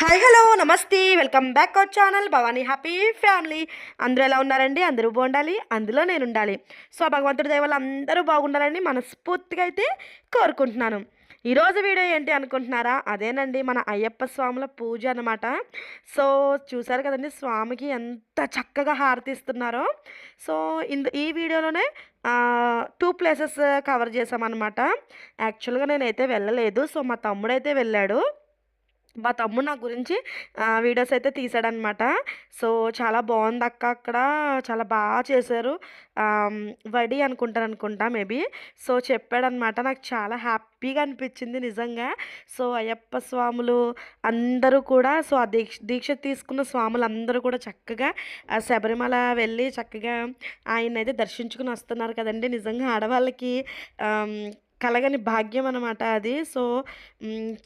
Hi hello namaste welcome back our channel Bhavani happy family. అందరూ ఎలా ఉన్నారండి? అందరూ బాగుండాలి? అందులో నేను ఉండాలి సో భగవంతుడి దయ అందరూ బాగుండాలని మనస్ఫూర్తిగా అయితే కోరుకుంటున్నాను. ఈరోజు వీడియో ఏంటి అనుకుంటున్నారా? అదేనండి మన అయ్యప్ప స్వాముల పూజ అనమాట సో చూసారు కదండి స్వామికి ఎంత చక్కగా హారతిస్తున్నారో సో ఇందు ఈ వీడియోలోనే టూ ప్లేసెస్ కవర్ చేసామన్నమాట యాక్చువల్గా నేనైతే వెళ్ళలేదు. సో మా తమ్ముడైతే వెళ్ళాడు. మా తమ్ముడు నా గురించి వీడియోస్ అయితే తీసాడనమాట సో చాలా బాగుంది అక్క అక్కడ. చాలా బాగా చేశారు. వడి అనుకుంటాను అనుకుంటా మేబీ సో చెప్పాడనమాట నాకు చాలా హ్యాపీగా అనిపించింది నిజంగా. సో అయ్యప్ప స్వాములు అందరూ కూడా సో ఆ దీక్ష దీక్ష తీసుకున్న స్వాములు అందరూ కూడా చక్కగా శబరిమల వెళ్ళి చక్కగా ఆయన అయితే దర్శించుకుని వస్తున్నారు కదండి నిజంగా ఆడవాళ్ళకి. కలగని భాగ్యం అనమాట అది. సో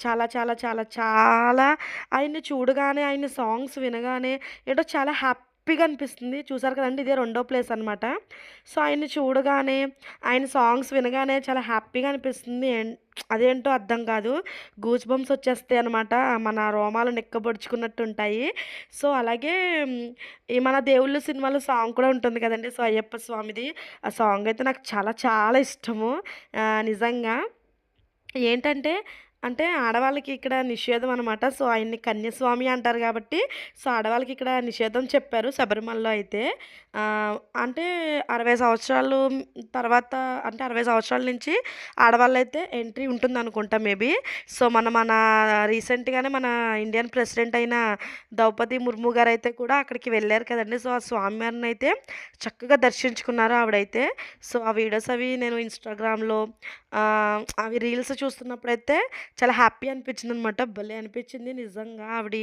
చాలా చాలా చాలా చాలా ఆయన్ని చూడగానే ఆయన సాంగ్స్ వినగానే ఏంటో చాలా హ్యాపీ హ్యాపీగా అనిపిస్తుంది. చూసారు కదండి? ఇదే రెండో ప్లేస్ అనమాట సో ఆయన్ని చూడగానే ఆయన సాంగ్స్ వినగానే చాలా హ్యాపీగా అనిపిస్తుంది. అదేంటో అర్థం కాదు. గూజ్ బంప్స్ వచ్చేస్తాయి అనమాట మన రోమాలు నెక్కబొడుచుకున్నట్టు ఉంటాయి సో అలాగే ఈ మన దేవుళ్ళు సినిమాలో సాంగ్ కూడా ఉంటుంది కదండి? సో అయ్యప్ప స్వామిది. ఆ సాంగ్ అయితే నాకు చాలా చాలా ఇష్టము. నిజంగా. ఏంటంటే అంటే ఆడవాళ్ళకి ఇక్కడ నిషేధం అనమాట సో ఆయన్ని కన్యస్వామి అంటారు కాబట్టి సో ఆడవాళ్ళకి ఇక్కడ నిషేధం చెప్పారు శబరిమలలో అయితే. అంటే అరవై సంవత్సరాలు తర్వాత అంటే అరవై సంవత్సరాల నుంచి ఆడవాళ్ళు అయితే ఎంట్రీ ఉంటుంది అనుకుంటా మేబీ. సో మన మన రీసెంట్గానే మన ఇండియన్ ప్రెసిడెంట్ అయిన ద్రౌపది ముర్ము గారు అయితే కూడా అక్కడికి వెళ్ళారు కదండి. సో ఆ స్వామివారిని అయితే చక్కగా దర్శించుకున్నారు ఆవిడైతే. సో ఆ వీడియోస్ అవి నేను ఇన్స్టాగ్రామ్లో అవి రీల్స్ చూస్తున్నప్పుడైతే చాలా హ్యాపీ అనిపించింది అనమాట భలే అనిపించింది నిజంగా ఆవిడ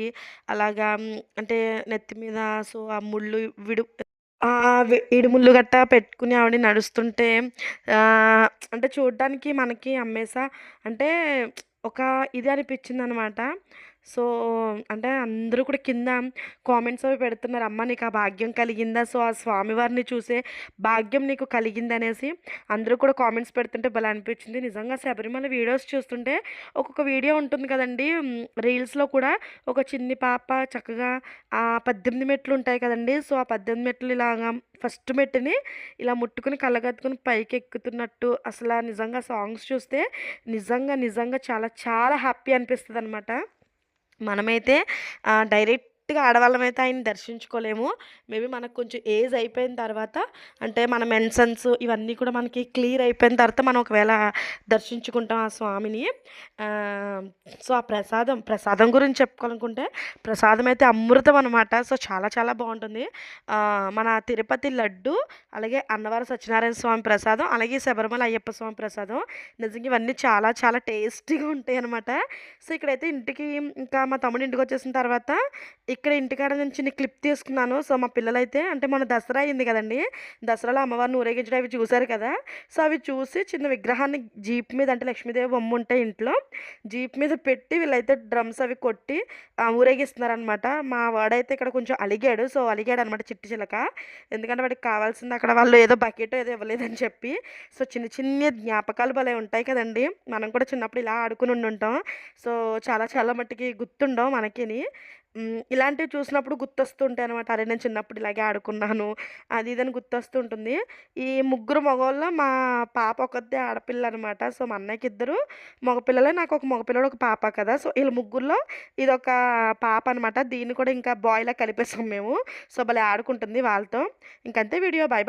అలాగా అంటే నెత్తి మీద సో ఆ ముళ్ళు విడు ఇడుముళ్ళు గట్టా పెట్టుకుని ఆవిడ నడుస్తుంటే అంటే చూడడానికి మనకి అమ్మేసా అంటే ఒక ఇది అనిపించింది అనమాట సో అంటే అందరూ కూడా కింద కామెంట్స్ అవి పెడుతున్నారు. అమ్మ నీకు ఆ భాగ్యం కలిగిందా? సో ఆ స్వామివారిని చూసే భాగ్యం నీకు కలిగిందనేసి అందరూ కూడా కామెంట్స్ పెడుతుంటే భలే అనిపించింది. నిజంగా శబరిమల వీడియోస్ చూస్తుంటే ఒక్కొక్క వీడియో ఉంటుంది కదండి. రీల్స్లో కూడా ఒక చిన్ని పాప చక్కగా ఆ పద్దెనిమిది మెట్లు ఉంటాయి కదండి. సో ఆ పద్దెనిమిది మెట్లు ఇలాగా ఫస్ట్ మెట్టుని ఇలా ముట్టుకుని కళ్ళగత్తుకుని పైకి ఎక్కుతున్నట్టు అసలు నిజంగా సాంగ్స్ చూస్తే నిజంగా నిజంగా చాలా చాలా హ్యాపీ అనిపిస్తుంది అనమాట మనమైతే డైరెక్ట్ డైరెక్ట్గా ఆడవాళ్ళం అయితే ఆయన దర్శించుకోలేము. మేబీ మనకు కొంచెం ఏజ్ అయిపోయిన తర్వాత అంటే మన మెన్సన్స్ ఇవన్నీ కూడా మనకి క్లియర్ అయిపోయిన తర్వాత మనం ఒకవేళ దర్శించుకుంటాం ఆ స్వామిని. సో ఆ ప్రసాదం ప్రసాదం గురించి చెప్పుకోవాలనుకుంటే ప్రసాదం అయితే అమృతం అనమాట సో చాలా చాలా బాగుంటుంది. మన తిరుపతి లడ్డు అలాగే అన్నవరం సత్యనారాయణ స్వామి ప్రసాదం అలాగే శబరిమల అయ్యప్ప స్వామి ప్రసాదం. నిజంగా ఇవన్నీ చాలా చాలా టేస్టీగా ఉంటాయి అనమాట సో ఇక్కడైతే ఇంటికి ఇంకా మా తమ్ముడు ఇంటికి వచ్చేసిన తర్వాత ఇక్కడ ఇంటికాడ నుంచి క్లిప్ తీసుకున్నాను. సో మా పిల్లలైతే అంటే మన దసరా అయింది కదండి. దసరాలో అమ్మవారిని ఊరేగించడం అవి చూశారు కదా. సో అవి చూసి చిన్న విగ్రహాన్ని జీప్ మీద అంటే లక్ష్మీదేవి బొమ్మ ఉంటే ఇంట్లో జీప్ మీద పెట్టి వీళ్ళైతే డ్రమ్స్ అవి కొట్టి ఊరేగిస్తున్నారనమాట మా వాడైతే ఇక్కడ కొంచెం అలిగాడు. సో అలిగాడు అనమాట చిట్టి చిలక. ఎందుకంటే వాడికి కావాల్సింది అక్కడ వాళ్ళు ఏదో బకెట్ ఏదో ఇవ్వలేదని చెప్పి. సో చిన్న చిన్న జ్ఞాపకాలు భలే ఉంటాయి కదండి. మనం కూడా చిన్నప్పుడు ఇలా ఆడుకుని ఉండుంటాం. సో చాలా చాలా మట్టికి గుర్తుండవు మనకిని. ఇలాంటివి చూసినప్పుడు గుర్తొస్తుంటాయి అనమాట అరే నేను చిన్నప్పుడు ఇలాగే ఆడుకున్నాను. అది ఇదని గుర్తొస్తుంటుంది. ఈ ముగ్గురు మగవాళ్ళు మా పాప ఒకదే ఆడపిల్ల అనమాట సో మా అన్నయ్యకి ఇద్దరు. మగపిల్లలే నాకు ఒక మగపిల్లడు ఒక పాప కదా. సో వీళ్ళ ముగ్గురులో ఇది ఒక పాప అనమాట దీన్ని కూడా ఇంకా బాయ్లా కలిపేసాం మేము. సో భలే ఆడుకుంటుంది వాళ్ళతో. ఇంకంతే వీడియో. Bye bye